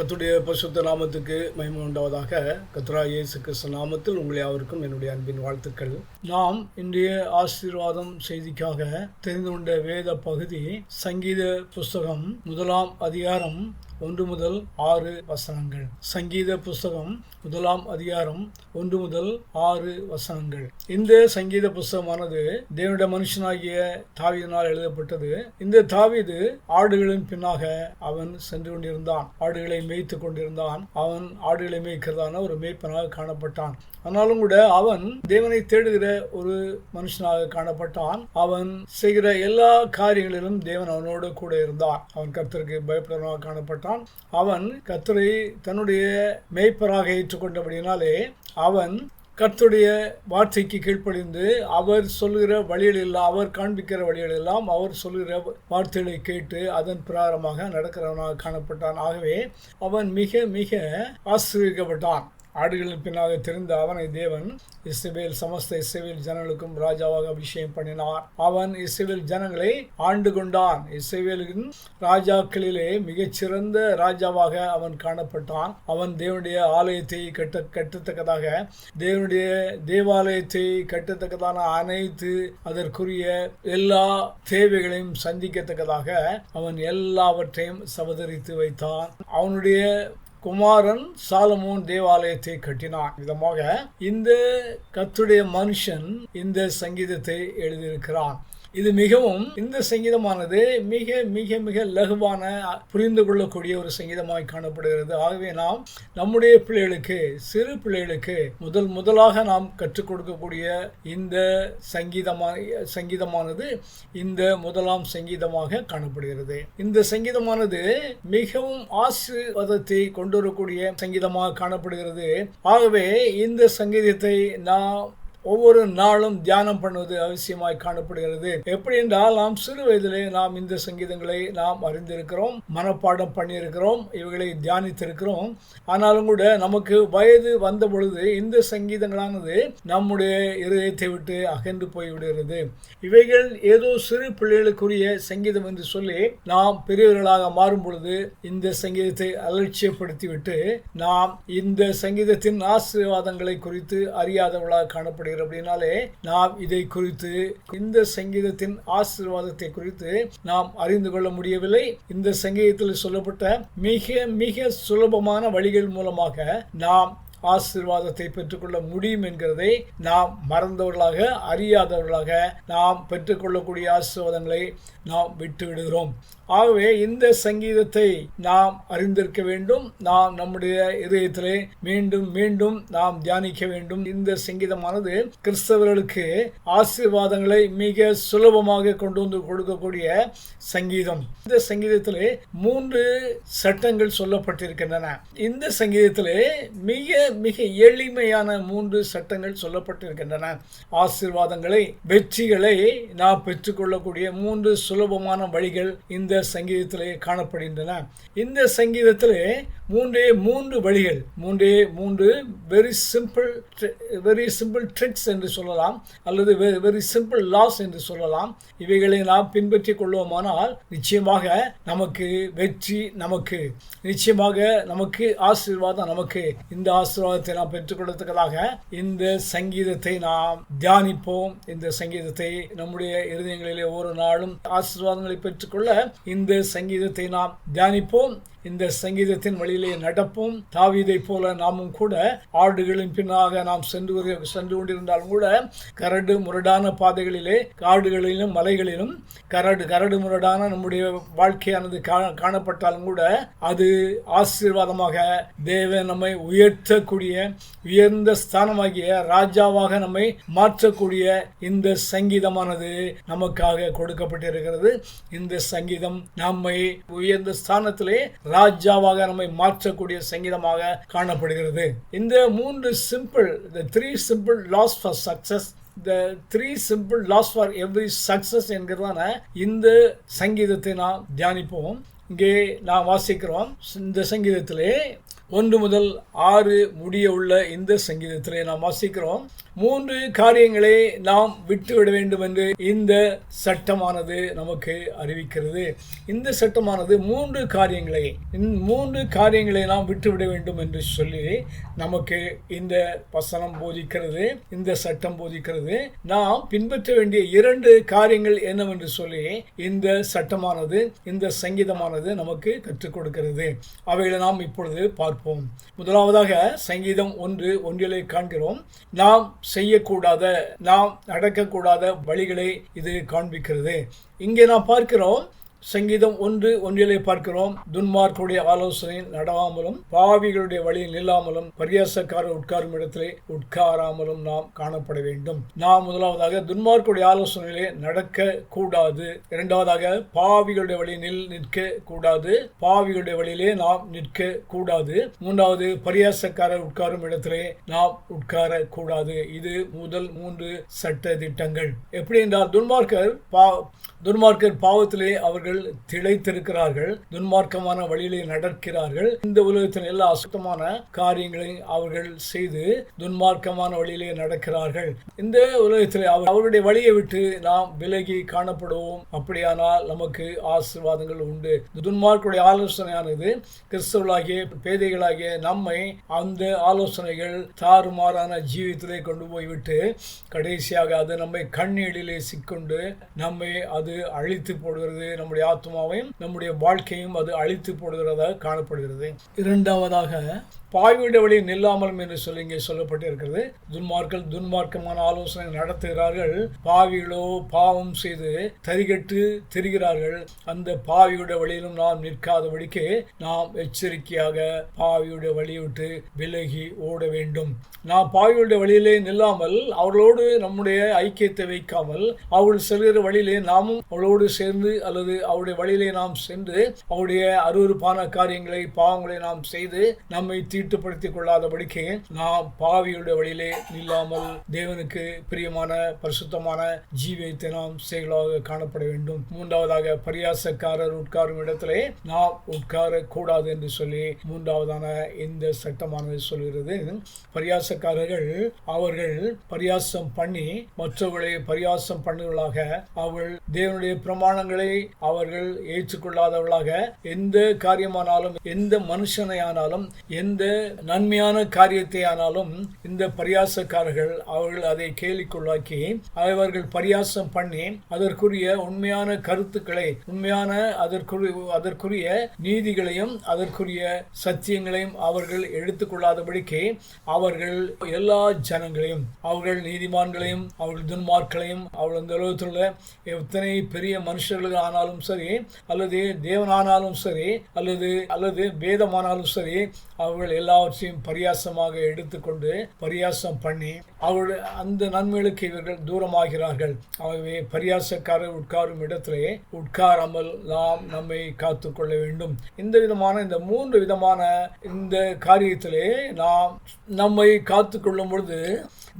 கத்துடைய பசுத்த நாமத்துக்கு மகிமை உண்டாவதாக. கத்ரா இயேசு கிறிஸ்து நாமத்தில் உங்களை அவருக்கும் என்னுடைய அன்பின் வாழ்த்துக்கள். நாம் இன்றைய ஆசீர்வாதம் செய்திக்காக தெரிந்து கொண்ட வேத பகுதி சங்கீத புஸ்தகம் முதலாம் அதிகாரம் ஒன்று முதல் ஆறு வசனங்கள். சங்கீத புஸ்தகம் முதலாம் அதிகாரம் ஒன்று முதல் ஆறு வசனங்கள். இந்த சங்கீத புஸ்தகமானது தேவனுடைய மனுஷனாகிய தாவீதனால் எழுதப்பட்டது. இந்த தாவீது ஆடுகளின் பின்னாக அவன் சென்று கொண்டிருந்தான். ஆடுகளை மேய்த்து கொண்டிருந்தான். அவன் ஆடுகளை மேய்க்கிறதான ஒரு மேய்ப்பனாக காணப்பட்டான். ஆனாலும் கூட அவன் தேவனை தேடுகிற ஒரு மனுஷனாக காணப்பட்டான். அவன் செய்கிற எல்லா காரியங்களிலும் தேவன் அவனோடு கூட இருந்தான். அவன் கர்த்தருக்கு பயப்படுறவனாக காணப்பட்டான். அவன் கர்த்தரை தன்னுடைய மேய்ப்பராக ஏற்றுக்கொண்டபடினாலே அவன் கர்த்தருடைய வார்த்தைக்கு கீழ்ப்படிந்து அவர் சொல்லுகிற வழிகளெல்லாம் அவர் காண்பிக்கிற வழிகளெல்லாம் அவர் சொல்லுகிற வார்த்தைகளை கேட்டு அதன் பிரகாரமாக நடக்கிறவனாக காணப்பட்டான். ஆகவே அவன் மிக மிக ஆசிரியப்பட்டான் ஆடுகளின் பின்னாக தெரிந்த அவனை தேவன் இஸ்ரேல் சமஸ்த இஸ்ரேல் ஜனங்களுக்கும் ராஜாவாக அபிஷேகம் பண்ணினார். அவன் இஸ்ரேல் ஜனங்களை ஆண்டு கொண்டான். இஸ்ரேலின் ராஜாக்களிலே மிகச்சிறந்த ராஜாவாக அவன் காணப்பட்டான். அவன் தேவனுடைய ஆலயத்தை கட்ட கட்டத்தக்கதாக தேவனுடைய தேவாலயத்தை கட்டத்தக்கதான அனைத்து அதற்குரிய எல்லா தேவைகளையும் சந்திக்கத்தக்கதாக அவன் எல்லாவற்றையும் சவதரித்து வைத்தான். அவனுடைய குமாரன் சாலமோன் தேவாலயத்தை கட்டினான். விதமாக இந்த கத்துடைய மனுஷன் இந்த சங்கீதத்தை எழுதியிருக்கிறான். இது மிகவும் இந்த சங்கீதமானது மிக மிக மிக லகுவான புரிந்து கொள்ளக்கூடிய ஒரு சங்கீதமாய் காணப்படுகிறது. ஆகவே நாம் நம்முடைய பிள்ளைகளுக்கு சிறு பிள்ளைகளுக்கு முதல் முதலாக நாம் கற்றுக் கொடுக்கக்கூடிய இந்த சங்கீதமான சங்கீதமானது இந்த முதலாம் சங்கீதமாக காணப்படுகிறது. இந்த சங்கீதமானது மிகவும் ஆசீர்வாதத்தை கொண்டு வரக்கூடிய சங்கீதமாக காணப்படுகிறது. ஆகவே இந்த சங்கீதத்தை நாம் ஒவ்வொரு நாளும் தியானம் பண்ணுவது அவசியமாய் காணப்படுகிறது. எப்படி என்றால் நாம் சிறு வயதிலே நாம் இந்த சங்கீதங்களை நாம் அறிந்திருக்கிறோம் மனப்பாடம் பண்ணியிருக்கிறோம் இவைகளை தியானித்திருக்கிறோம். ஆனாலும் கூட நமக்கு வயது வந்த பொழுது இந்த சங்கீதங்களானது நம்முடைய இருதயத்தை விட்டு அகன்று போய்விடுகிறது. இவைகள் ஏதோ சிறு பிள்ளைகளுக்குரிய சங்கீதம் என்று சொல்லி நாம் பெரியவர்களாக மாறும் பொழுது இந்த சங்கீதத்தை அலட்சியப்படுத்திவிட்டு நாம் இந்த சங்கீதத்தின் ஆசீர்வாதங்களை குறித்து அறியாதவர்களாக சொல்லப்படுகிறது அப்படின்னாலே நாம் இதை குறித்து இந்த சங்கீதத்தின் ஆசீர்வாதத்தை குறித்து நாம் அறிந்து கொள்ள முடியவில்லை. இந்த சங்கீதத்தில் சொல்லப்பட்ட மிக மிக சுலபமான வழிகள் மூலமாக நாம் ஆசீர்வாதத்தை பெற்றுக்கொள்ள முடியும் என்கிறதை நாம் மறந்தவர்களாக அறியாதவர்களாக நாம் பெற்றுக்கொள்ளக்கூடிய ஆசீர்வாதங்களை நாம் விட்டு விடுகிறோம் ஆகவே இந்த சங்கீதத்தை நாம் அறிந்திருக்க வேண்டும். நாம் நம்முடைய இதயத்திலே மீண்டும் மீண்டும் நாம் தியானிக்க வேண்டும். இந்த சங்கீதமானது கிறிஸ்தவர்களுக்கு ஆசீர்வாதங்களை மிக சுலபமாக கொண்டு வந்து கொடுக்கக்கூடிய சங்கீதம். இந்த சங்கீதத்திலே மூன்று சட்டங்கள் சொல்லப்பட்டிருக்கின்றன. இந்த சங்கீதத்திலே மிக மிக எளிமையான மூன்று சட்டங்கள் சொல்லப்பட்டிருக்கின்றன. ஆசீர்வாதங்களை வெற்றிகளை நாம் பெற்றுக்கொள்ளக்கூடிய மூன்று சுலபமான வழிகள் இந்த சங்கீதத்திலே காணப்படுகின்றன. இந்த சங்கீதத்திலே மூன்றே மூன்று வழிகள் மூன்றே மூன்று very simple very simple tricks என்று சொல்லலாம் அல்லது வெரி சிம்பிள் லாஸ் என்று சொல்லலாம். இவைகளை நாம் பின்பற்றி கொள்வோமானால் நிச்சயமாக நமக்கு வெற்றி நமக்கு நிச்சயமாக நமக்கு ஆசீர்வாதம் நமக்கு. இந்த ஆசீர்வாதத்தை நாம் பெற்றுக்கொள்ளத்தக்கதாக இந்த சங்கீதத்தை நாம் தியானிப்போம். இந்த சங்கீதத்தை நம்முடைய இருதயங்களிலே ஒவ்வொரு நாளும் ஆசீர்வாதங்களை பெற்றுக்கொள்ள இந்த சங்கீதத்தை நாம் தியானிப்போம். இந்த சங்கீதத்தின் வழியிலே நடப்போம். தாவீதை போல நாமும் கூட ஆடுகளின் பின்னாக நாம் சென்று சென்று கொண்டிருந்தாலும் கூட கரடு முரடான பாதைகளிலே காடுகளிலும் மலைகளிலும் கரடு கரடு முரடான நம்முடைய வாழ்க்கையானது காணப்பட்டாலும் கூட அது ஆசீர்வாதமாக தேவ நம்மை உயர்த்தக்கூடிய உயர்ந்த ஸ்தானமாகிய ராஜாவாக நம்மை மாற்றக்கூடிய இந்த சங்கீதமானது நமக்காக கொடுக்கப்பட்டிருக்கிறது. இந்த சங்கீதம் நம்மை உயர்ந்த ஸ்தானத்திலே ராஜாவாக நம்மை மாற்றக்கூடிய சங்கீதமாக காணப்படுகிறது. இந்த மூன்று simple the three simple laws for success the three simple laws for every success என்கிறதான இந்த சங்கீதத்தை நாம் தியானிப்போம். இங்கே நாம் வாசிக்கிறோம். இந்த சங்கீதத்திலே ஒன்று முதல் ஆறு முடிய உள்ள இந்த சங்கீதத்திலே நாம் வாசிக்கிறோம். மூன்று காரியங்களை நாம் விட்டுவிட வேண்டும் என்று இந்த சட்டமானது நமக்கு அறிவிக்கிறது. இந்த சட்டமானது மூன்று காரியங்களை மூன்று காரியங்களை நாம் விட்டுவிட வேண்டும் என்று சொல்லி நமக்கு இந்த வசனம் போதிக்கிறது இந்த சட்டம் போதிக்கிறது. நாம் பின்பற்ற வேண்டிய இரண்டு காரியங்கள் என்னவென்று சொல்லி இந்த சட்டமானது இந்த சங்கீதமானது நமக்கு கற்றுக் கொடுக்கிறது. அவைகளை நாம் இப்பொழுது பார்ப்போம். முதலாவதாக சங்கீதம் ஒன்று ஒன்றிலே காண்கிறோம். நாம் செய்யக்கூடாத நாம் நடக்கக்கூடாத வழிகளை இது காண்பிக்கிறது. இங்கே நாம் பார்க்கிறோம் சங்கீதம் ஒன்று ஒன்றிலே பார்க்கிறோம். துன்மார்க்குடைய ஆலோசனை நடவாமலும் பாவிகளுடைய வழியில் நில்லாமலும் பரியாசக்காரர் உட்காரும் இடத்திலே உட்காராமலும் நாம் காணப்பட வேண்டும். நாம் முதலாவதாக துன்மார்க்குடைய ஆலோசனையிலே நடக்க கூடாது இரண்டாவதாக பாவிகளுடைய வழியில் நில் நிற்க கூடாது பாவிகளுடைய வழியிலே நாம் நிற்க கூடாது மூன்றாவது பரியாசக்காரர் உட்காரும் இடத்திலே நாம் உட்கார கூடாது இது முதல் மூன்று சட்ட திட்டங்கள். எப்படி என்றால் துன்மார்க்கர் பா துன்மார்க்கர் பாவத்திலே அவர்கள் திளைத்திருக்கிறார்கள். துன்மார்க்கமான வழியிலே நடக்கிறார்கள். இந்த உலகத்தின் எல்லா அசுத்தமான காரியங்களையும் அவர்கள் செய்து துன்மார்க்கமான வழியிலே நடக்கிறார்கள். இந்த உலகத்திலே அவருடைய வழியை விட்டு நாம் விலகி காணப்படுவோம். அப்படியானால் நமக்கு ஆசீர்வாதங்கள் உண்டு. துன்மார்க்குடைய ஆலோசனையானது கிறிஸ்தவர்களாகிய பேதைகளாகிய நம்மை அந்த ஆலோசனைகள் தாறுமாறான ஜீவித்திலே கொண்டு போய்விட்டு கடைசியாக அது நம்மை கண்ணீடிலே சிக்கொண்டு நம்மை அது அது அழித்து போடுகிறது நம்முடைய ஆத்மாவையும் நம்முடைய வாழ்க்கையும் அது அழித்து போடுகிறதாக காணப்படுகிறது. இரண்டாவதாக பாவியுடைய வழி நில்லாமலும் என்று சொல்லி இங்கே சொல்லப்பட்டு இருக்கிறது துன்மார்கள் துன்மார்க்கமான ஆலோசனை நடத்துகிறார்கள். பாவிகளோ பாவம் செய்து தரிகட்டு திரிகிறார்கள். அந்த பாவியுடைய வழியிலும் நாம் நிற்காதபடிக்கு நாம் எச்சரிக்கையாக பாவியுடைய வழிவிட்டு விலகி ஓட வேண்டும். நாம் பாவியுடைய வழியிலே நில்லாமல் அவர்களோடு நம்முடைய ஐக்கியத்தை வைக்காமல் அவள் செல்கிற வழியிலே நாமும் அவளோடு சேர்ந்து அல்லது அவருடைய வழியிலே நாம் சென்று அவருடைய அருவறுப்பான காரியங்களை பாவங்களை நாம் செய்து நம்மை தீட்டுப்படுத்திக் கொள்ளாதபடிக்கு நாம் பாவியுடைய வழியிலே நில்லாமல் தேவனுக்கு பிரியமான பரிசுத்தமான ஜீவியத்தை நாம் செயலாக காணப்பட வேண்டும். மூன்றாவதாக பரியாசக்காரர் உட்காரும் இடத்திலே நாம் உட்கார கூடாது என்று சொல்லி மூன்றாவதான இந்த சட்டமானது சொல்கிறது. பரியாசக்காரர்கள் அவர்கள் பரியாசம் பண்ணி மற்றவர்களை பரியாசம் பண்ணுவர்களாக அவள் தேவனுடைய பிரமாணங்களை அவர்கள் ஏற்றுக்கொள்ளாதவர்களாக எந்த காரியமானாலும் எந்த மனுஷனையானாலும் எந்த நன்மையான காரியத்தை ஆனாலும் இந்த பரியாசக்காரர்கள் அவர்கள் அதை கேலிக்குள்ளாக்கி அவர்கள் பரியாசம் பண்ணி அதற்குரிய உண்மையான கருத்துக்களை உண்மையான அதற்குரிய அதற்குரிய நீதிகளையும் அதற்குரிய சத்தியங்களையும் அவர்கள் எடுத்துக்கொள்ளாதபடிக்கு அவர்கள் எல்லா ஜனங்களையும் அவர்கள் நீதிமான்களையும் அவர்கள் துன்மார்களையும் அவர்கள் இந்த உலகத்தில் உள்ள எத்தனை பெரிய மனுஷர்கள் ஆனாலும் சரி அல்லது தேவனானாலும் சரி அல்லது அல்லது வேதமானாலும் சரி அவர்கள் எல்லாவற்றையும் பரியாசமாக எடுத்துக்கொண்டு பரியாசம் பண்ணி அவருடைய அந்த நன்மைகளுக்கு இவர்கள் தூரமாகிறார்கள். ஆகவே பரியாசக்காரர் உட்காரும் இடத்திலே உட்காராமல் நாம் நம்மை காத்து கொள்ள வேண்டும். இந்த விதமான இந்த மூன்று விதமான இந்த காரியத்திலே நாம் நம்மை காத்து கொள்ளும் பொழுது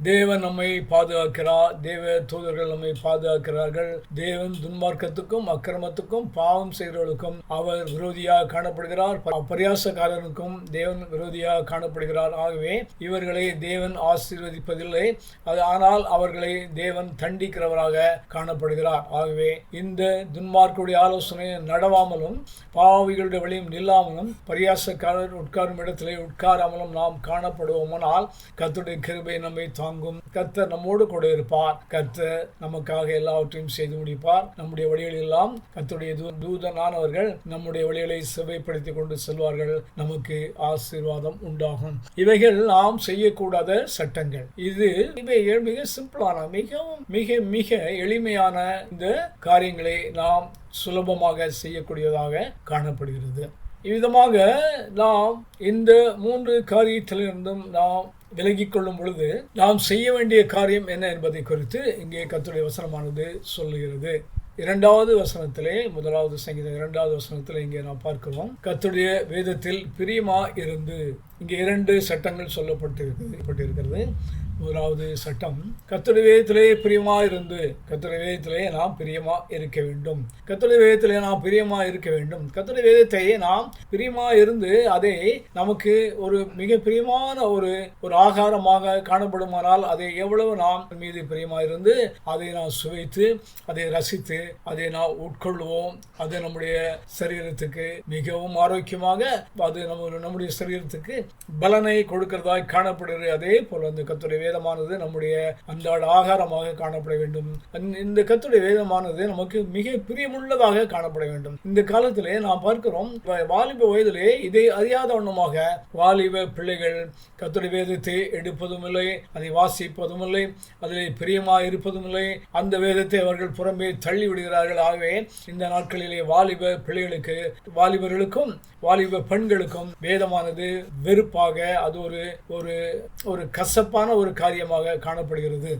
தேவன் நம்மை பாதுகாக்கிறார். தேவ தூதர்கள் நம்மை பாதுகாக்கிறார்கள். தேவன் துன்மார்க்கத்துக்கும் அக்கிரமத்துக்கும் பாவம் செய்கிறவர்களுக்கும் அவர் விரோதியாக காணப்படுகிறார். பரியாசக்காரனுக்கும் தேவன் விரோதியாக காணப்படுகிறார். ஆகவே இவர்களை தேவன் ஆசீர்வதிப்பதில்லை. அது ஆனால் அவர்களை தேவன் தண்டிக்கிறவராக காணப்படுகிறார். ஆகவே இந்த துன்மார்க்குடைய ஆலோசனை நடவாமலும் பாவிகளுடைய வழியும் நில்லாமலும் பரியாசக்காரர் உட்காரும் இடத்திலே உட்காராமலும் நாம் காணப்படுவோமானால் கத்துடைய கிருபை நம்மை தாங்கும் கர்த்தர் நம்மோடு கூட இருப்பார். கர்த்தர் நமக்காக எல்லாவற்றையும் செய்து முடிப்பார். நம்முடைய வழிகள் எல்லாம் கத்துடைய தூதனானவர்கள் நம்முடைய வழிகளை செவைப்படுத்திக் கொண்டு செல்வார்கள். நமக்கு ஆசீர்வாதம் உண்டாகும். இவைகள் நாம் செய்யக்கூடாத சட்டங்கள். இது இவைகள் மிக சிம்பிளான மிகவும் மிக மிக எளிமையான இந்த காரியங்களை நாம் சுலபமாக செய்யக்கூடியதாக காணப்படுகிறது. இவ்விதமாக நாம் இந்த மூன்று காரியத்திலிருந்தும் நாம் விலகிக் கொள்ளும் பொழுது நாம் செய்ய வேண்டிய காரியம் என்ன என்பதை குறித்து இங்கே கத்துடைய வசனமானது சொல்லுகிறது. இரண்டாவது வசனத்திலே முதலாவது சங்கீதம் இரண்டாவது வசனத்திலே இங்கே நாம் பார்க்கிறோம். கத்துடைய வேதத்தில் பிரியமா இருந்து இங்கே இரண்டு சட்டங்கள் சொல்லப்பட்டிருக்கிறது முதலாவது சட்டம். கத்துடைய வேதத்திலே பிரியமா இருந்து கத்துடைய வேதத்திலே நாம் பிரியமா இருக்க வேண்டும். கத்துடைய வேதத்திலே நாம் பிரியமா இருக்க வேண்டும். கத்துடைய வேதத்தை நாம் பிரியமா இருந்து அதை நமக்கு ஒரு மிக பிரியமான ஒரு ஒரு ஆகாரமாக காணப்படுமானால் அதை எவ்வளவு நாம் மீது பிரியமா இருந்து அதை நாம் சுவைத்து அதை ரசித்து அதை நாம் உட்கொள்வோம். அது நம்முடைய சரீரத்துக்கு மிகவும் ஆரோக்கியமாக அது நம்ம நம்முடைய சரீரத்துக்கு பலனை கொடுக்கிறதாய் காணப்படுகிறது. அதே போல் அந்த கத்துடைய வேதமானது நம்முடைய அன்றாட ஆகாரமாக காணப்பட வேண்டும். இந்த கத்துடைய வேதமானது நமக்கு மிக பிரியமுள்ளதாக காணப்பட வேண்டும். இந்த காலத்திலே நாம் பார்க்கிறோம் வாலிப வயதிலே இதை அறியாத வண்ணமாக வாலிப பிள்ளைகள் கத்துடைய வேதத்தை எடுப்பதும் இல்லை அதை வாசிப்பதும் இல்லை அதில் பிரியமா இருப்பதும் இல்லை அந்த வேதத்தை அவர்கள் புறம்பே தள்ளி விடுகிறார்கள் ஆகவே இந்த நாட்களிலே வாலிப பிள்ளைகளுக்கு வாலிபர்களுக்கும் வாலிப பெண்களுக்கும் வேதமானது வெறுப்பாக அது ஒரு ஒரு ஒரு கசப்பான ஒரு ஒரு காரியமாக காணப்படுகிறது.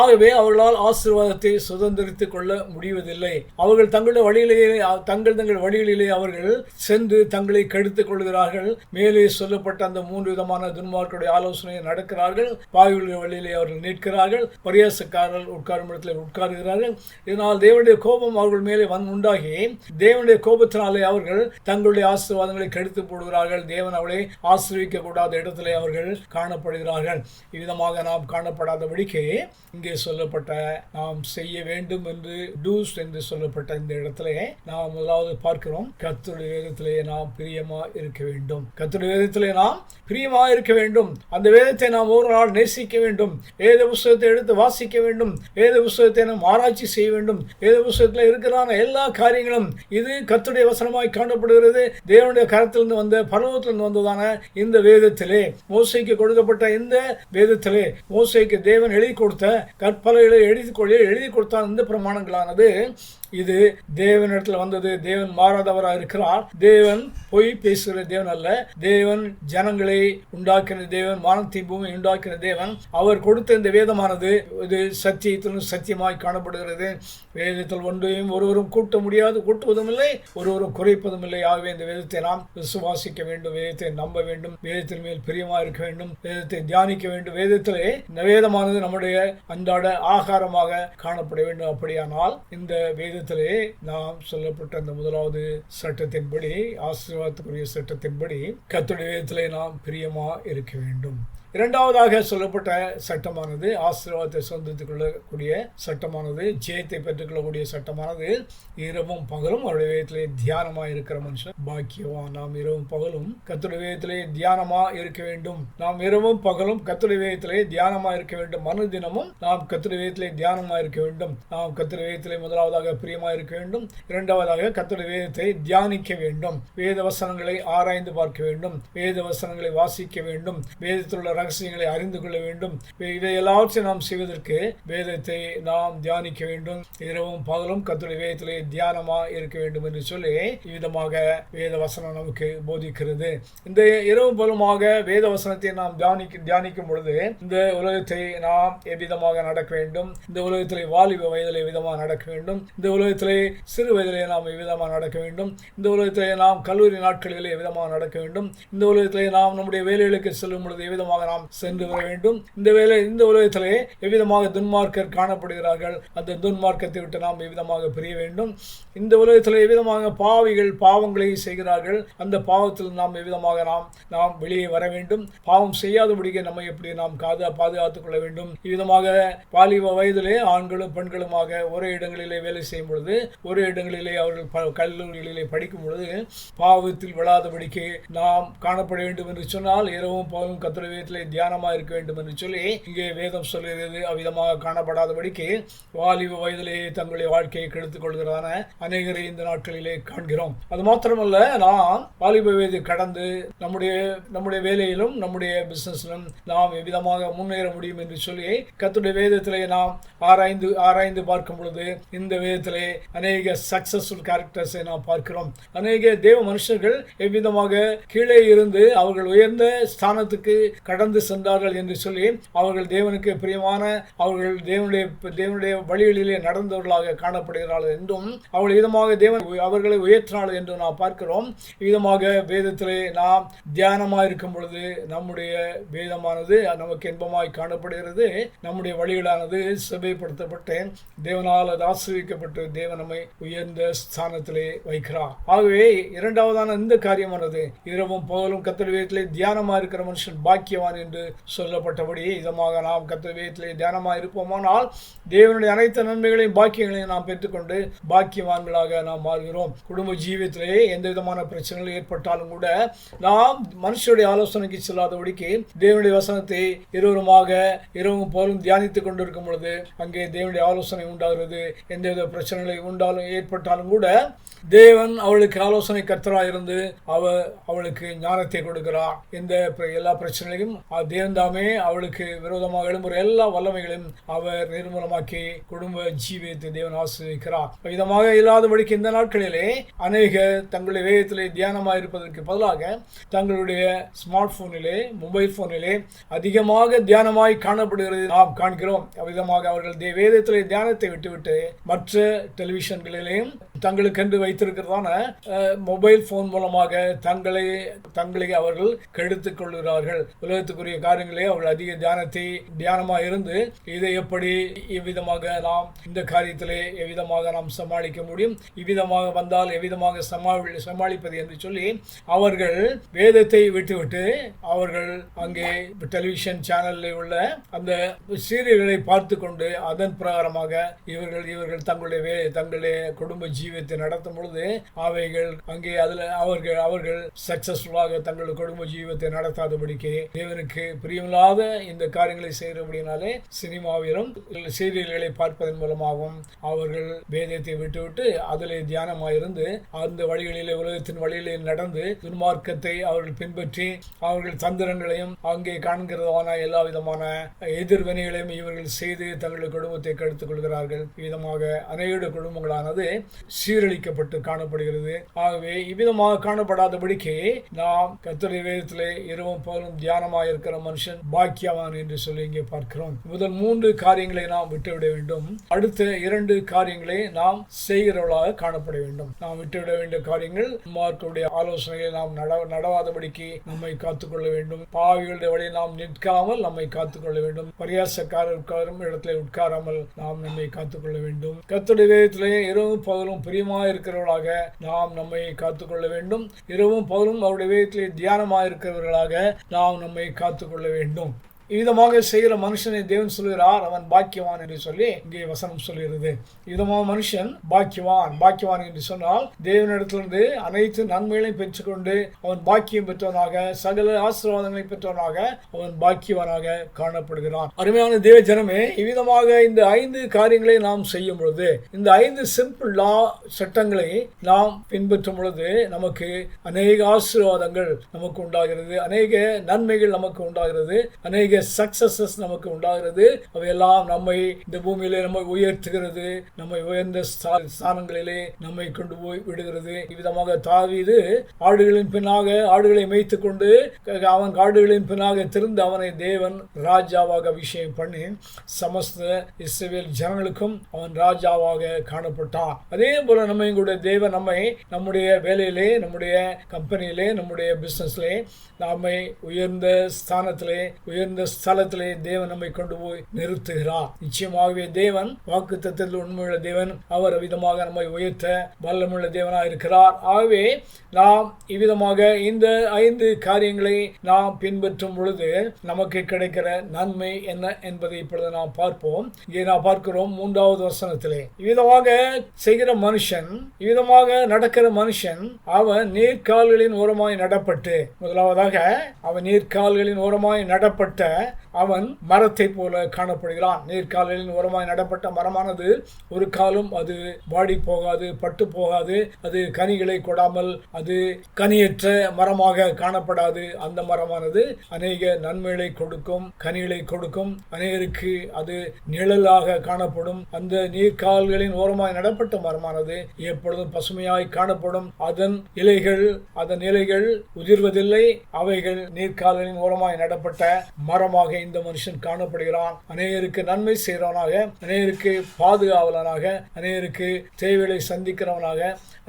ஆகவே அவர்களால் ஆசீர்வாதத்தை சுதந்திரித்துக் கொள்ள முடிவதில்லை. அவர்கள் தங்களுடைய வழியிலேயே தங்கள் தங்கள் வழிகளிலே அவர்கள் சென்று தங்களை கெடுத்துக் கொள்கிறார்கள். மேலே சொல்லப்பட்ட அந்த மூன்று விதமான துன்மார்களுடைய ஆலோசனையை நடக்கிறார்கள். பாய்வுடைய வழியிலே அவர்கள் நிற்கிறார்கள். பரியாசக்காரர்கள் உட்காரும் இடத்தில் உட்காருகிறார்கள். இதனால் தேவனுடைய கோபம் அவர்கள் மேலே வந் உண்டாகி தேவனுடைய கோபத்தினாலே அவர்கள் தங்களுடைய ஆசீர்வாதங்களை கெடுத்து போடுகிறார்கள். தேவன் அவளை ஆசிரியக்க கூடாத இடத்திலே அவர்கள் காணப்படுகிறார்கள். இவ்விதமாக நாம் காணப்படாதபடிக்கு இங்கே சொல்லப்பட்ட நாம் செய்ய வேண்டும் என்று டூஸ் என்று சொல்லப்பட்ட இந்த இடத்துல நாம் முதலாவது பார்க்கிறோம். கத்துடைய வேதத்திலே நாம் பிரியமா இருக்க வேண்டும். கத்துடைய வேதத்திலே நாம் பிரியமா இருக்க வேண்டும். அந்த வேதத்தை நாம் ஒரு நாள் நேசிக்க வேண்டும். வேத புஸ்தகத்தை எடுத்து வாசிக்க வேண்டும். வேத புஸ்தகத்தை நாம் ஆராய்ச்சி செய்ய வேண்டும். வேத புஸ்தகத்தில் இருக்கிறான எல்லா காரியங்களும் இது கத்துடைய வசனமாய் காணப்படுகிறது. தேவனுடைய கரத்திலிருந்து வந்த பருவத்திலிருந்து வந்ததான இந்த வேதத்திலே மோசைக்கு கொடுக்கப்பட்ட இந்த வேதத்திலே மோசைக்கு தேவன் எழுதி கொடுத்த கற்பலைகளை எழுதி எழுதி கொடுத்த இந்த பிரமாணங்களானது. இது தேவனிடத்துல வந்தது. தேவன் மாறாதவராக இருக்கிறார். தேவன் பொய் பேசுகிற தேவன் அல்ல. தேவன் ஜனங்களை உண்டாக்கின தேவன் வானத்தை பூமி உண்டாக்கின தேவன். அவர் கொடுத்த இந்த வேதமானது இது சத்தியத்திலும் சத்தியமாய் காணப்படுகிறது. வேதத்தில் ஒன்றையும் ஒருவரும் கூட்ட முடியாது கூட்டுவதும் இல்லை ஒருவரும் குறைப்பதும் இல்லை. ஆகவே இந்த வேதத்தை நாம் விசுவாசிக்க வேண்டும். வேதத்தை நம்ப வேண்டும். வேதத்தின் மேல் பிரியமா இருக்க வேண்டும். வேதத்தை தியானிக்க வேண்டும். வேதத்திலே இந்த வேதமானது நம்முடைய அன்றாட ஆகாரமாக காணப்பட வேண்டும் அப்படியானால் இந்த வேத வேதத்திலே நாம் சொல்லப்பட்ட அந்த முதலாவது சட்டத்தின்படி ஆசீர்வாதத்துக்குரிய சட்டத்தின்படி கத்துடைய வேதத்திலே நாம் பிரியமா இருக்க வேண்டும். இரண்டாவதாக சொல்லப்பட்ட சட்டமானது ஆசீர்வாதத்தை சொந்தத்துக் கொள்ளக்கூடிய சட்டமானது ஜெயத்தை பெற்றுக்கொள்ளக்கூடிய சட்டமானது இரவும் பகலும் அவருடைய வேதத்திலே தியானமா இருக்கிற மனுஷன் பாக்கியவான். நாம் இரவும் பகலும் கத்துடைய வேதத்திலே தியானமா இருக்க வேண்டும். நாம் இரவும் பகலும் கத்துடைய வேதத்திலே தியானமா இருக்க வேண்டும். மனு தினமும் நாம் கத்துடைய வேதத்திலே தியானமா இருக்க வேண்டும். நாம் கத்துடைய வேதத்திலே முதலாவதாக பிரியமாக இருக்க வேண்டும் இரண்டாவதாக கத்தோட வேதத்தை தியானிக்க வேண்டும் வேத வசனங்களை ஆராய்ந்து பார்க்க வேண்டும் வேத வசனங்களை வாசிக்க வேண்டும் வேதத்தில் உள்ள ரகசியங்களை அறிந்து கொள்ள வேண்டும் இதை எல்லாவற்றையும் நாம் செய்வதற்கு வேதத்தை நாம் தியானிக்க வேண்டும் இரவும் பகலும் கத்துடைய வேதத்திலே தியானமா இருக்க வேண்டும் என்று சொல்லி விதமாக வேத வசனம் நமக்கு போதிக்கிறது. இந்த இரவு பலமாக வேத வசனத்தை நாம் தியானிக்க தியானிக்கும் பொழுது இந்த உலகத்தை நாம் எவ்விதமாக நடக்க வேண்டும் இந்த உலகத்திலே வாலிப வயதிலே விதமாக நடக்க வேண்டும் இந்த உலகத்திலே சிறு வயதிலே நாம் எவ்விதமாக நடக்க வேண்டும். இந்த உலகத்திலே நாம் கல்லூரி நாட்களிலே எவ்விதமாக நடக்க வேண்டும். இந்த உலகத்திலே நாம் நம்முடைய வேலைகளுக்கு செல்லும் பொழுது எவ்விதமாக நாம் சென்று வர வேண்டும். இந்த வேலை இந்த உலகத்திலே எவ்விதமாக துன்மார்க்கர் காணப்படுகிறார்கள். அந்த துன்மார்க்கத்தை விட்டு நாம் எவ்விதமாக பிரிய வேண்டும். இந்த உலகத்தில் எவ்விதமாக பாவிகள் பாவங்களை செய்கிறார்கள். அந்த பாவத்தில் நாம் எவ்விதமாக நாம் நாம் வெளியே வர வேண்டும். பாவம் செய்யாதபடிக்கு நம்ம எப்படி நாம் காதா பாதுகாத்துக் கொள்ள வேண்டும்? இவ்விதமாக பாலிவ வயதிலே ஆண்களும் பெண்களுமாக ஒரே இடங்களிலே வேலை செய்யும் பொழுது ஒரு இடங்களிலே அவர்கள் கல்லூரிகளிலே படிக்கும் பொழுது பாவத்தில் விழாதபடிக்கு நாம் காணப்பட வேண்டும் என்று சொன்னால் இரவும் பகலும் கத்திர தியானமாக இருக்க வேண்டும் என்று சொல்லி இங்கே வேதம் சொல்கிறது அவ்விதமாக காணப்படாதபடிக்கு வாலிப வயதிலேயே தங்களுடைய வாழ்க்கையை கெடுத்துக் கொள்கிறதான அநேகரை இந்த நாட்களிலே காண்கிறோம். அது மாத்திரமல்ல நாம் வாலிப வயது கடந்து நம்முடைய நம்முடைய வேலையிலும் நம்முடைய பிசினஸிலும் நாம் எவ்விதமாக முன்னேற முடியும் என்று சொல்லி கத்துடைய வேதத்திலே நாம் ஆராய்ந்து ஆராய்ந்து பார்க்கும் பொழுது இந்த வேதத்தில் அநேக சக்சஸ்ஃபுல் கேரக்டர்ஸை நாம் பார்க்கிறோம். அநேக தேவ மனுஷர்கள் எவ்விதமாக கீழே இருந்து அவர்கள் உயர்ந்த ஸ்தானத்துக்கு கடந்து சென்றார்கள் என்று சொல்லி அவர்கள் தேவனுக்கு பிரியமான அவர்கள் தேவனுடைய தேவனுடைய வழிகளிலே நடந்தவர்களாக காணப்படுகிறார்கள் என்றும் அவர்கள் விதமாக தேவன் அவர்களை உயர்த்தினார்கள் என்றும் நாம் பார்க்கிறோம். விதமாக வேதத்திலே நாம் தியானமாக இருக்கும் பொழுது நம்முடைய வேதமானது நமக்கு இன்பமாய் காணப்படுகிறது. நம்முடைய வழிகளானது சபைப்படுத்தப்பட்டு தேவனால் அது ஆசிரியக்கப்பட்டு தேவன் நம்மை உயர்ந்த ஸ்தானத்திலே வைக்கிறார். ஆகவே இரண்டாவதான இந்த காரியமானது இரவும் பகலும் கத்தர் வேதத்திலே இருக்கிற மனுஷன் பாக்கியவான் என்று சொல்லப்பட்டபடி இதமாக நாம் கத்தர் வேதத்திலே இருப்போமானால் தேவனுடைய அனைத்து நன்மைகளையும் பாக்கியங்களையும் நாம் பெற்றுக்கொண்டு பாக்கியவான்களாக நாம் மாறுகிறோம் குடும்ப ஜீவியத்திலே எந்த விதமான பிரச்சனைகள் ஏற்பட்டாலும் கூட நாம் மனுஷனுடைய ஆலோசனைக்கு செல்லாதபடிக்கு தேவனுடைய வசனத்தை இருவருமாக இரவும் பகலும் தியானித்துக் கொண்டிருக்கும் பொழுது அங்கே தேவனுடைய ஆலோசனை உண்டாகிறது. எந்தவித பிரச்சனைகளை உண்டாலும் ஏற்பட்டாலும் கூட தேவன் அவளுக்கு ஆலோசனை கர்த்தராக இருந்து அவ அவளுக்கு ஞானத்தை கொடுக்கிறார் எந்த பிர- எல்லா பிரச்சனைகளையும் அஹ் தேவன் தாமே அவளுக்கு விரோதமாக எழும்புற எல்லா வல்லமைகளையும் அவர் நிர்மூலமாக்கி குடும்ப ஜீவியத்தை தேவன் ஆசிரியக்கிறார் விதமாக இல்லாதபடிக்கு இந்த நாட்களிலே அநேக தங்களுடைய வேகத்திலே தியானமாக இருப்பதற்கு பதிலாக தங்களுடைய ஸ்மார்ட் போனிலே மொபைல் போனிலே அதிகமாக தியானமாய் காணப்படுகிறது. நாம் காண்கிறோம். அவ்விதமாக அவர்கள் தே- வேதத்திலே தியானத்தை விட்டுவிட்டு மற்ற டெலிவிஷன்களிலேயும் தங்களுக்கென்று வைத்திருக்கிறதான மொபைல் போன் மூலமாக தங்களை தங்களை அவர்கள் கெடுத்துக் கொள்கிறார்கள். உலகத்துக்குரிய காரியங்களே அவர்கள் அதிக தியானத்தை தியானமாக இருந்து இதை எப்படி எவ்விதமாக நாம் இந்த காரியத்திலே எவ்விதமாக நாம் சமாளிக்க முடியும்? இவ்விதமாக வந்தால் எவ்விதமாக சமாளி சமாளிப்பது என்று சொல்லி அவர்கள் வேதத்தை விட்டுவிட்டு அவர்கள் அங்கே டெலிவிஷன் சேனலில் உள்ள அந்த சீரியல்களை பார்த்து கொண்டு அதன் பிரகாரமாக இவர்கள் இவர்கள் தங்களுடைய தங்களுடைய குடும்ப ஜீவியத்தை நடத்தும் பொழுது அவைகள் அங்கே அதில் அவர்கள் அவர்கள் சக்சஸ்ஃபுல்லாக தங்கள் குடும்ப ஜீவியத்தை நடத்தாதபடிக்கு தேவனுக்கு பிரியமில்லாத இந்த காரியங்களை செய்கிறபடினாலே சினிமாவிலும் சீரியல்களை பார்ப்பதன் மூலமாகவும் அவர்கள் வேதத்தை விட்டுவிட்டு அதிலே தியானமாயிருந்து அந்த வழிகளிலே உலகத்தின் வழியிலே நடந்து துன்மார்க்கத்தை அவர்கள் பின்பற்றி அவர்கள் தந்திரங்களையும் அங்கே காண்கிறதான எல்லா விதமான எதிர்வினைகளையும் இவர்கள் செய்து தங்கள் குடும்பத்தை கெடுத்துக் கொள்கிறார்கள். விதமாக அநேக குடும்பங்களானது சீரழிக்கப்பட்டு காணப்படுகிறது. ஆகவே இவ்விதமாக காணப்படாதபடிக்கு நாம் கத்தரை வேதத்திலே இரவும் பகலும் தியானமாக இருக்கிற மனுஷன் பாக்கியவான் என்று சொல்லி இங்கே பார்க்கிறோம். முதல் மூன்று காரியங்களை நாம் விட்டுவிட வேண்டும். அடுத்த இரண்டு காரியங்களை நாம் செய்கிறவர்களாக காணப்பட வேண்டும். நாம் விட்டுவிட வேண்டிய காரியங்கள் மார்க்குடைய ஆலோசனைகளை நாம் நட நடவாதபடிக்கு நம்மை காத்துக்கொள்ள வேண்டும். பாவிகளுடைய வழியை நாம் நிற்காமல் நம்மை காத்துக்கொள்ள வேண்டும். பரியாசக்காரர் உட்காரும் இடத்துல உட்காராமல் நாம் நம்மை காத்துக்கொள்ள வேண்டும். கத்துடைய வேதத்திலே இரவும் பகலும் பிரியமாக இருக்கிறவர்களாக நாம் நம்மை காத்துக்கொள்ள வேண்டும். இரவும் பகலும் அவருடைய வேதத்திலே தியானமாக இருக்கிறவர்களாக நாம் நம்மை காத்துக்கொள்ள வேண்டும். விதமாக செய்கிற மனுஷனை தேவன் சொல்கிறார் அவன் பாக்கியவான் என்று சொல்லி இங்கே வசனம் சொல்கிறது. விதமாக மனுஷன் பாக்கியவான் பாக்கியவான் என்று சொன்னால் தேவனிடத்திலிருந்து அனைத்து நன்மைகளையும் பெற்றுக்கொண்டு அவன் பாக்கியம் பெற்றவனாக சகல ஆசீர்வாதங்களை பெற்றவனாக அவன் பாக்கியவானாக காணப்படுகிறான். அருமையான தேவ ஜனமே இவ்விதமாக இந்த ஐந்து காரியங்களை நாம் செய்யும் பொழுது இந்த ஐந்து சிம்பிள் லா சட்டங்களை நாம் பின்பற்றும் பொழுது நமக்கு அநேக ஆசீர்வாதங்கள் நமக்கு உண்டாகிறது அநேக நன்மைகள் நமக்கு உண்டாகிறது அநேக சக்சஸஸ் நமக்கு உண்டாகிறது. அவையெல்லாம் நம்மை இந்த பூமியிலே நம்மை உயர்த்துகிறது. நம்மை உயர்ந்த ஸ்தானங்களிலே நம்மை கொண்டு போய் விடுகிறது. இவ்விதமாக தாவீது ஆடுகளின் பின்னாக ஆடுகளை மேய்த்து கொண்டு அவன் ஆடுகளின் பின்னாக திருந்து அவனை தேவன் ராஜாவாக அபிஷேகம் பண்ணி சமஸ்த இஸ்ரேல் ஜனங்களுக்கும் அவன் ராஜாவாக காணப்பட்டான். அதே போல நம்ம கூட தேவன் நம்மை நம்முடைய வேலையிலே நம்முடைய கம்பெனியிலே நம்முடைய பிசினஸ்லே நம்மை உயர்ந்த ஸ்தானத்திலே உயர்ந்த ஸ்தலத்திலே தேவன் நம்மை கொண்டு போய் நிறுத்துகிறார். நிச்சயமாகவே தேவன் வாக்கு தத்தத்தில் உண்மையுள்ள தேவன். அவர் விதமாக நம்மை உயர்த்த வல்லமுள்ள தேவனாக இருக்கிறார். ஆகவே நாம் இவ்விதமாக இந்த ஐந்து காரியங்களை நாம் பின்பற்றும் பொழுது நமக்கு கிடைக்கிற நன்மை என்ன என்பதை இப்பொழுது நாம் பார்ப்போம். இங்கே நாம் பார்க்கிறோம் மூன்றாவது வசனத்திலே. இவ்விதமாக செய்கிற மனுஷன் இவ்விதமாக நடக்கிற மனுஷன் அவன் நீர்க்கால்களின் ஓரமாய் நடப்பட்டு முதலாவதாக அவன் நீர்க்கால்களின் ஓரமாய் நடப்பட்ட அவன் மரத்தை போல காணப்படுகிறான். நீர்க்காலின் ஓரமாய் நடப்பட்ட மரமானது ஒரு காலம் அது வாடி போகாது பட்டு போகாது. அது கனிகளை கொடாமல் அது கனியற்ற மரமாக காணப்படாது. அந்த மரமானது அநேக நன்மைகளை கொடுக்கும் கனிகளை கொடுக்கும். அநேகருக்கு அது நிழலாக காணப்படும். அந்த நீர்க்கால்களின் ஓரமாய் நடப்பட்ட மரமானது எப்பொழுதும் பசுமையாய் காணப்படும். அதன் இலைகள் அதன் இலைகள் உதிர்வதில்லை. அவைகள் நீர்க்கால்களின் ஓரமாய் நடப்பட்ட மரம். மரமாக இந்த மனுஷன் காணப்படுகிறான். அநேகருக்கு நன்மை செய்கிறவனாக அநேகருக்கு பாதுகாவலனாக அநேகருக்கு தேவைகளை சந்திக்கிறவனாக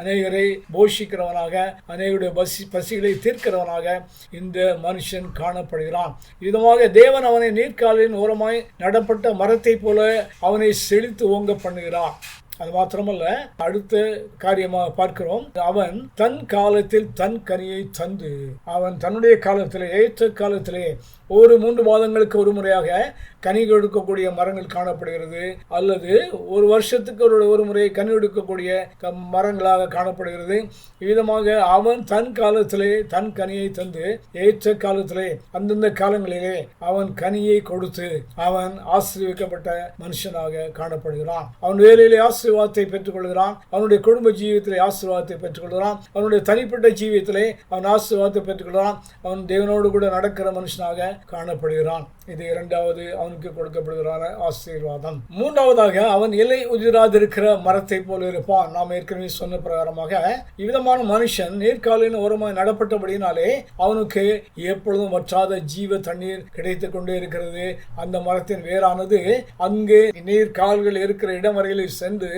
அநேகரை போஷிக்கிறவனாக அநேகருடைய பசி பசிகளை தீர்க்கிறவனாக இந்த மனுஷன் காணப்படுகிறான். விதமாக தேவன் அவனை நீர்க்காலின் ஓரமாய் நடப்பட்ட மரத்தை போல அவனை செழித்து ஓங்க பண்ணுகிறான். அது மாத்திரமல்ல அடுத்த காரியமாக பார்க்கிறோம். அவன் தன் காலத்தில் தன் கனியை தந்து அவன் தன்னுடைய காலத்திலே ஏற்ற காலத்திலே ஒரு மூன்று மாதங்களுக்கு ஒரு முறையாக கனி கொடுக்கக்கூடிய மரங்கள் காணப்படுகிறது. அல்லது ஒரு வருஷத்துக்கு ஒரு ஒரு முறை கனி கொடுக்கக்கூடிய க- மரங்களாக காணப்படுகிறது. விதமாக அவன் தன் காலத்திலே தன் கனியை தந்து ஏற்ற காலத்திலே அந்தந்த காலங்களிலே அவன் கனியை கொடுத்து அவன் ஆசீர்விக்கப்பட்ட மனுஷனாக காணப்படுகிறான். அவன் வேலையிலே ஆசீர்வாதத்தை பெற்றுக்கொள்கிறான். அவனுடைய குடும்ப ஜீவியத்திலே ஆசீர்வாதத்தை பெற்றுக்கொள்கிறான். அவனுடைய தனிப்பட்ட ஜீவியத்திலே அவன் ஆசீர்வாதத்தை பெற்றுக்கொள்கிறான். அவன் தேவனோடு கூட நடக்கிற மனுஷனாக காணப்படுகிறான். இது இரண்டாவது அவனுக்கு கொடுக்கப்படுகிறான ஆசீர்வாதம். மூன்றாவதாக அவன் இலை உதிராதிருக்கிற மரத்தை போல இருப்பான். நாம் ஏற்கனவே சொன்ன பிரகாரமாக இவ்விதமான மனுஷன் நீர்க்காலின் ஓரமாக நடப்பட்டபடினாலே அவனுக்கு எப்பொழுதும் வற்றாத ஜீவ தண்ணீர் கிடைத்து கொண்டே இருக்கிறது. அந்த மரத்தின் வேரானது அங்கே நீர் கால்கள் இருக்கிற இடம் வரையில் சென்று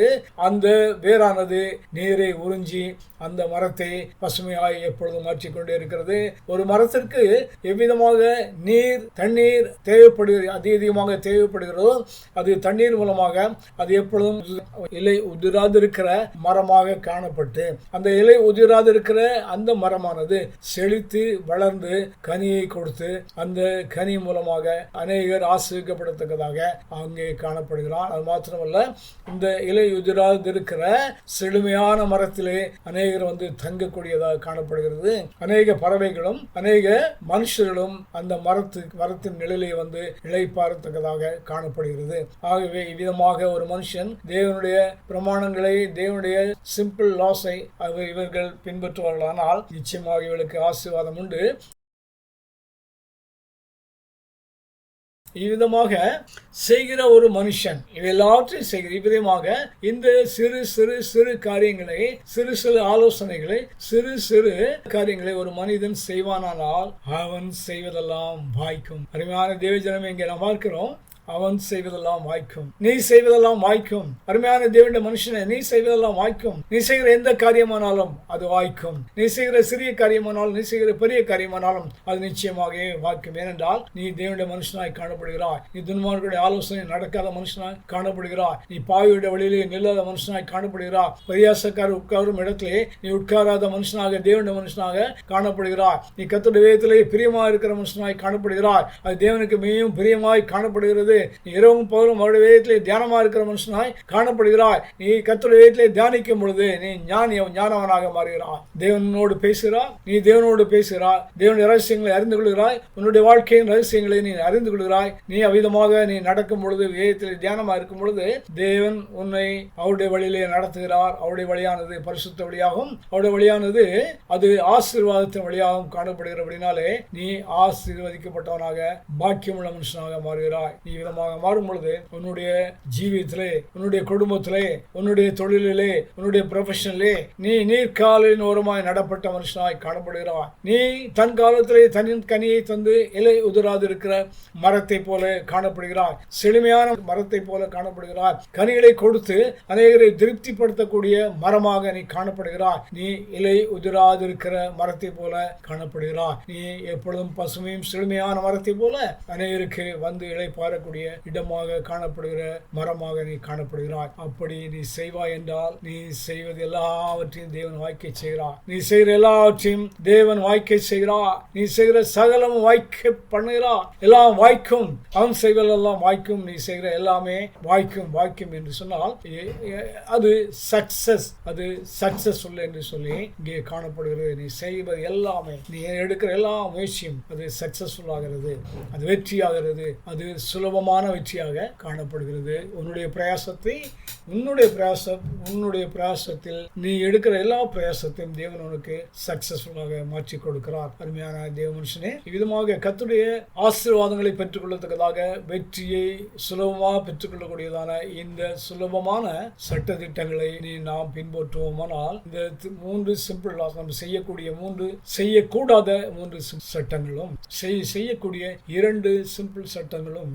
அந்த வேரானது நீரை உறிஞ்சி அந்த மரத்தை பசுமையாய் எப்பொழுதும் மாற்றிக்கொண்டே இருக்கிறது. ஒரு மரத்திற்கு எவ்விதமாக நீர் தண்ணீர் தேவைப்படுகிறது அதிகமாக தேவைப்படுகிறதோ அது தண்ணீர் மூலமாக அது எப்பொழுதும் இலை உதிராதிருக்கிற மரமாக காணப்பட்டு அந்த இலை உதிராதிருக்கிற அந்த மரமானது செழித்து வளர்ந்து கனியை கொடுத்து அந்த கனி மூலமாக அநேகர் ஆசிரியப்படத்தக்கதாக அங்கே காணப்படுகிறான் அது மாத்திரமல்ல இந்த இலை உதிராதிருக்கிற செழுமையான மரத்திலே அநேகர் வந்து தங்கக்கூடியதாக காணப்படுகிறது. அநேக பறவைகளும் அநேக மனுஷர்களும் அந்த மரத்து மரத்தின் நிழலை வந்து இழைப்பாரத்தக்கதாக காணப்படுகிறது. ஆகவே இவ்விதமாக ஒரு மனுஷன் தேவனுடைய பிரமாணங்களை தேவனுடைய சிம்பிள் லாஸை இவர்கள் பின்பற்றுவார்களானால் நிச்சயமாக இவர்களுக்கு ஆசீர்வாதம் உண்டு. இவ்விதமாக செய்கிற ஒரு மனுஷன் இவையெல்லாவற்றையும் செய்கிற இவ்விதமாக இந்த சிறு சிறு சிறு காரியங்களை சிறு சிறு ஆலோசனைகளை சிறு சிறு காரியங்களை ஒரு மனிதன் செய்வானானால் அவன் செய்வதெல்லாம் வாய்க்கும். அருமையான தேவஜனம் இங்கே நாம் பார்க்கிறோம். அவன் செய்வதெல்லாம் வாய்க்கும். நீ செய்வதெல்லாம் வாய்க்கும். அருமையான தேவண்ட மனுஷனை நீ செய்வதெல்லாம் வாய்க்கும். நீ செய்கிற எந்த காரியமானாலும் அது வாய்க்கும். நீ செய்கிற சிறிய காரியமானாலும் நீ செய்கிற பெரிய காரியமானாலும் அது நிச்சயமாகவே வாய்க்கும். ஏனென்றால் நீ தேவண்ட மனுஷனாய் காணப்படுகிறாய். நீ துன்மார்களுடைய ஆலோசனை நடக்காத மனுஷனாய் காணப்படுகிறாய். நீ பாவியுடைய வழியிலே நில்லாத மனுஷனாய் காணப்படுகிறாய். பரியாசக்காரர் உட்காரும் இடத்திலே நீ உட்காராத மனுஷனாக தேவண்ட மனுஷனாக காணப்படுகிறாய். நீ கத்துடைய வேதத்திலே பிரியமாக இருக்கிற மனுஷனாய் காணப்படுகிறாய். அது தேவனுக்கு மிகவும் பிரியமாய் காணப்படுகிறது. இரவும் பகலும் அவருடைய வேதத்திலே தியானமாக இருக்கிற மனுஷனாய் காணப்படுகிறாய். நீ கத்துடைய வேதத்திலே தியானிக்கும் பொழுது நீ ஞானி ஞானவனாக மாறுகிறாய் தேவனோடு பேசுகிறாய் நீ தேவனோடு பேசுகிறாய். தேவனுடைய ரகசியங்களை அறிந்து கொள்கிறாய். உன்னுடைய வாழ்க்கையின் ரகசியங்களை நீ அறிந்து கொள்கிறாய். நீ அவ்விதமாக நீ நடக்கும் பொழுது வேதத்தில் தியானமாக இருக்கும் பொழுது தேவன் உன்னை அவருடைய வழியிலே நடத்துகிறார். அவருடைய வழியானது பரிசுத்த வழியாகும் அவருடைய வழியானது அது ஆசீர்வாதத்தின் வழியாகவும் காணப்படுகிற அப்படின்னாலே நீ ஆசீர்வதிக்கப்பட்டவனாக பாக்கியமுள்ள மனுஷனாக மாறுகிறாய். நீ விதமாக மாறும் பொழுது உன்னுடைய ஜீவியத்திலே உன்னுடைய குடும்பத்திலே உன்னுடைய தொழிலிலே உன்னுடைய ப்ரொஃபஷனிலே நீ நீர்காலின் ஓரமாய் நடப்பட்ட மனுஷனாய் காணப்படுகிறாய். நீ தன் காலத்திலே தனியின் கனியை தந்து இலை உதிராது இருக்கிற மரத்தை போல காணப்படுகிறாய். செழுமையான மரத்தை போல காணப்படுகிறாய். கனிகளை கொடுத்து அநேகரை திருப்திப்படுத்தக்கூடிய மரமாக நீ காணப்படுகிறாய். நீ இலை உதிராதிருக்கிற மரத்தை போல காணப்படுகிறாய். நீ எப்பொழுதும் பசுமையும் செழுமையான மரத்தை போல அநேகருக்கு வந்து இலை பாரக்கூடிய செய்யக்கூடிய இடமாக காணப்படுகிற மரமாக நீ காணப்படுகிறாய். அப்படி நீ செய்வாய் என்றால் நீ செய்வது எல்லாவற்றையும் தேவன் வாய்க்கை செய்கிறார். நீ செய்கிற எல்லாவற்றையும் தேவன் வாய்க்கை செய்கிறார். நீ செய்கிற சகலம் வாய்க்க பண்ணுகிறார். எல்லாம் வாய்க்கும் அவன் செய்வதெல்லாம் வாய்க்கும் நீ செய்கிற எல்லாமே வாய்க்கும் வாய்க்கும் என்று சொன்னால் எ- எ- அது சக்சஸ் அது சக்சஸ்ஃபுல் என்று சொல்லி இங்கே காணப்படுகிறது. நீ செய்வது எல்லாமே நீ எடுக்கிற எல்லா முயற்சியும் அது சக்சஸ்ஃபுல் ஆகிறது அது வெற்றியாகிறது அது சுலபம் சுலபமான வெற்றியாக காணப்படுகிறது. உன்னுடைய பிரயாசத்தை உன்னுடைய பிரயாச உன்னுடைய பிரயாசத்தில் நீ எடுக்கிற எல்லா பிரயாசத்தையும் தேவன் உனக்கு சக்சஸ்ஃபுல்லாக மாற்றி கொடுக்கிறார். அருமையான தேவ மனுஷனே இவ்விதமாக கத்துடைய ஆசீர்வாதங்களை பெற்றுக்கொள்ளத்தக்கதாக வெற்றியை சுலபமாக பெற்றுக்கொள்ளக்கூடியதான இந்த சுலபமான சட்ட திட்டங்களை நீ நாம் பின்பற்றுவோமானால் இந்த மூன்று சிம்பிள் நம்ம செய்யக்கூடிய மூன்று செய்யக்கூடாத மூன்று சட்டங்களும் செய்- செய்யக்கூடிய இரண்டு சிம்பிள் சட்டங்களும்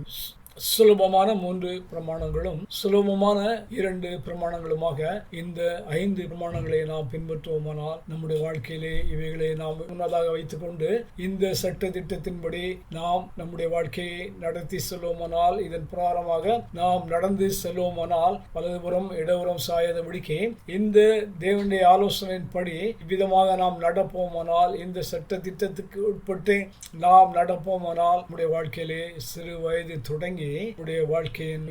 சுலபமான மூன்று பிரமாணங்களும் சுலபமான இரண்டு பிரமாணங்களுமாக இந்த ஐந்து பிரமாணங்களை நாம் பின்பற்றுவோமானால் நம்முடைய வாழ்க்கையிலே இவைகளை நாம் முன்னதாக வைத்துக்கொண்டு இந்த சட்ட திட்டத்தின்படி நாம் நம்முடைய வாழ்க்கையை நடத்தி செல்வோமானால் இதன் பிரகாரமாக நாம் நடந்து செல்வோமானால் வலதுபுறம் இடதுபுறம் சாயாதபடிக்கு இந்த தேவனுடைய ஆலோசனையின்படி இவ்விதமாக நாம் நடப்போமானால் இந்த சட்ட திட்டத்துக்கு உட்பட்டு நாம் நடப்போமானால் நம்முடைய வாழ்க்கையிலே சிறு வயது தொடங்கி நம்முடைய வாழ்க்கையின்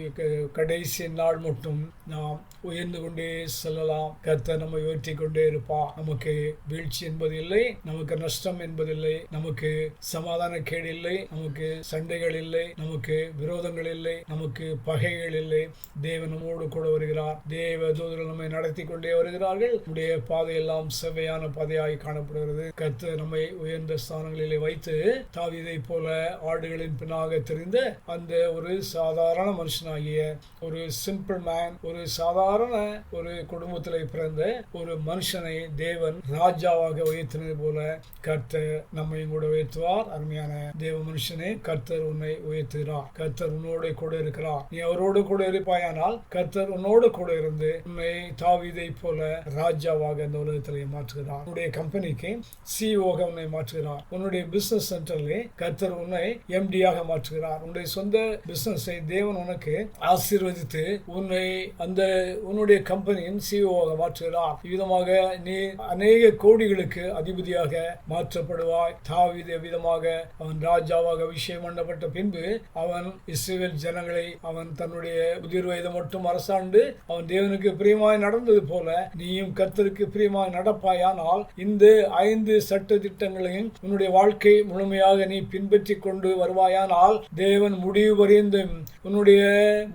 கடைசி நாள் மட்டும் நாம் உயர்ந்து கொண்டே செல்லலாம். கத்த நம்மை உயர்த்தி கொண்டே இருப்பார். நமக்கு வீழ்ச்சி என்பது இல்லை நமக்கு நஷ்டம் என்பதில்லை நமக்கு சமாதான கேடு இல்லை நமக்கு சண்டைகள் இல்லை நமக்கு விரோதங்கள் இல்லை நமக்கு பகைகள் இல்லை. தேவன் நம்மோடு கூட வருகிறார். தேவ தூதர்கள் நம்மை நடத்தி கொண்டே வருகிறார்கள். நம்முடைய பாதையெல்லாம் செவ்வையான பாதையாகி காணப்படுகிறது. கர்த்தர் நம்மை உயர்ந்த ஸ்தானங்களிலே வைத்து தாவிதை போல ஆடுகளின் பின்னாக தெரிந்த அந்த ஒரு ஒரு சாதாரண மனுஷனாகிய ஒரு சிம்பிள் மேன் ஒரு சாதாரண ஒரு குடும்பத்தில் பிறந்த ஒரு மனுஷனை தேவன் ராஜாவாக உயர்த்தினது போல கர்த்தர் நம்மை கூட உயர்த்துவார். அருமையான தேவ மனுஷனே கர்த்தர் உன்னை உயர்த்துகிறார். கர்த்தர் உன்னோடு கூட இருக்கிறார். நீ அவரோடு கூட இருப்பாயானால் கர்த்தர் உன்னோடு கூட இருந்து உன்னை தாவிதை போல ராஜாவாக இந்த உலகத்திலே மாற்றுகிறார். உன்னுடைய கம்பெனிக்கு சிஓக உன்னை மாற்றுகிறார். உன்னுடைய பிசினஸ் சென்டர்லே கர்த்தர் உன்னை எம்டியாக மாற்றுகிறார். உன்னுடைய சொந்த பிசினஸ் தேவன் உனக்கு ஆசீர்வதித்து உன்னை அந்த உன்னுடைய கம்பெனியின் சிஓவாக மாற்றுகிறார். இவ்விதமாக நீ அநேக கோடிகளுக்கு அதிபதியாக மாற்றப்படுவாய். தாவித விதமாக அவன் ராஜாவாக அபிஷேகம் பண்ணப்பட்ட பின்பு அவன் இஸ்ரேல் ஜனங்களை அவன் தன்னுடைய உதிர் வயது மட்டும் அரசாண்டு அவன் தேவனுக்கு பிரியமாய் நடந்தது போல நீயும் கர்த்தருக்கு பிரியமாய் நடப்பாயானால் இந்த ஐந்து சட்ட திட்டங்களையும் உன்னுடைய வாழ்க்கை முழுமையாக நீ பின்பற்றி கொண்டு வருவாயானால் தேவன் முடிவு in dem உன்னுடைய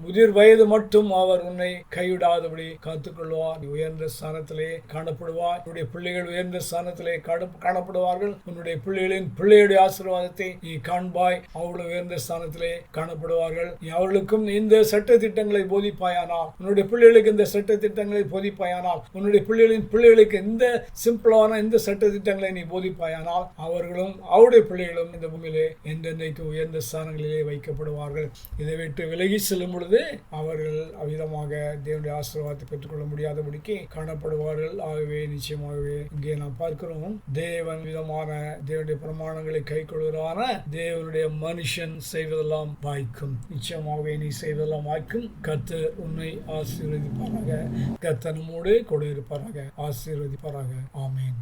முதிர் வயது மட்டும் அவர் உன்னை கைவிடாதபடி காத்துக்கொள்வார். நீ உயர்ந்த ஸ்தானத்திலே காணப்படுவார் உன்னுடைய பிள்ளைகள் உயர்ந்த ஸ்தானத்திலே காணப்படுவார்கள். உன்னுடைய பிள்ளைகளின் பிள்ளையுடைய ஆசீர்வாதத்தை நீ காண்பாய். அவர்கள் உயர்ந்த ஸ்தானத்திலே காணப்படுவார்கள். நீ அவர்களுக்கும் இந்த சட்ட திட்டங்களை போதிப்பாயானால் உன்னுடைய பிள்ளைகளுக்கு இந்த சட்ட திட்டங்களை போதிப்பாயானால் உன்னுடைய பிள்ளைகளின் பிள்ளைகளுக்கு இந்த சிம்பிளான இந்த சட்ட திட்டங்களை நீ போதிப்பாயானால் அவர்களும் அவருடைய பிள்ளைகளும் இந்த பூமியிலே என்றென்றைக்கு உயர்ந்த ஸ்தானங்களிலே வைக்கப்படுவார்கள். இதை விட்டு விலகி செல்லும் பொழுது அவர்கள் அவ்விதமாக தேவனுடைய ஆசீர்வாதத்தை பெற்றுக்கொள்ள முடியாதபடிக்கு காணப்படுவார்கள். ஆகவே நிச்சயமாகவே இங்கே நாம் பார்க்கிறோம் தேவன் விதமான தேவனுடைய பிரமாணங்களை கை கொள்கிறான தேவனுடைய மனுஷன் செய்வதெல்லாம் வாய்க்கும். நிச்சயமாகவே நீ செய்வதெல்லாம் வாய்க்கும். கத்து உன்னை ஆசீர்வதிப்பாராக. கத்தனமோடு நம்மோடு கூட இருப்பாராக. ஆசீர்வதிப்பாராக. ஆமேன்.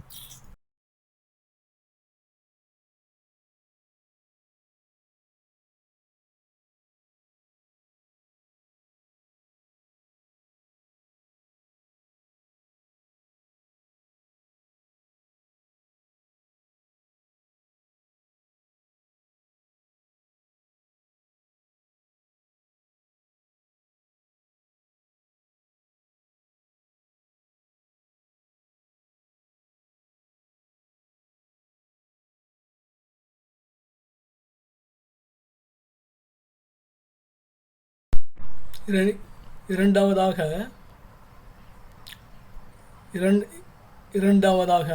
இரண்டாவதாக இரண்டு இரண்டாவதாக